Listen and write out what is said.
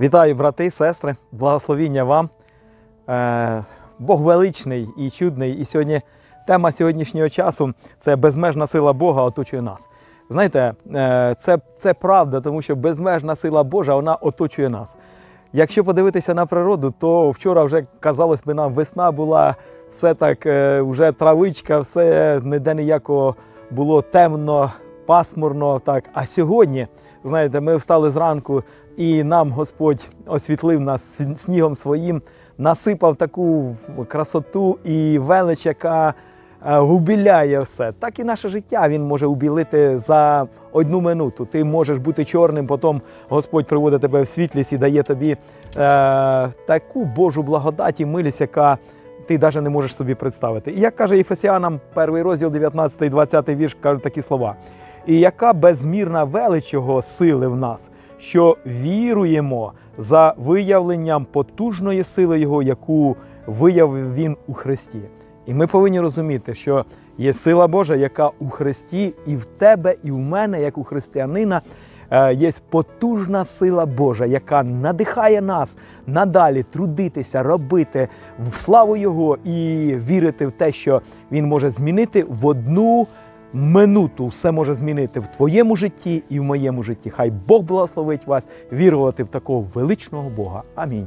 Вітаю, брати сестри, благословіння вам. Е, Бог величний і чудний. І сьогодні тема сьогоднішнього часу це безмежна сила Бога оточує нас. Знаєте, е, це, це правда, тому що безмежна сила Божа вона оточує нас. Якщо подивитися на природу, то вчора вже казалось би нам, весна була, все так, е, вже травичка, все ніде ніякого було темно, пасмурно. Так. А сьогодні, знаєте, ми встали зранку, і нам Господь освітлив нас снігом своїм, насипав таку красоту і велич, яка е, убіляє все. Так і наше життя він може убілити за одну минуту. Ти можеш бути чорним, потім Господь приводить тебе в світлість і дає тобі е, таку Божу благодать і милість, яка ти навіть не можеш собі представити. І як каже Єфесіанам, перший розділ, 19, 20 вірш, кажуть такі слова. І яка безмірна велич його сили в нас, що віруємо за виявленням потужної сили Його, яку виявив Він у Христі. І ми повинні розуміти, що є сила Божа, яка у Христі, і в тебе, і в мене, як у християнина, е, є потужна сила Божа, яка надихає нас надалі трудитися, робити в славу Його і вірити в те, що Він може змінити в одну минуту. Все може змінити в твоєму житті і в моєму житті. Хай Бог благословить вас вірувати в такого величного Бога. Амінь.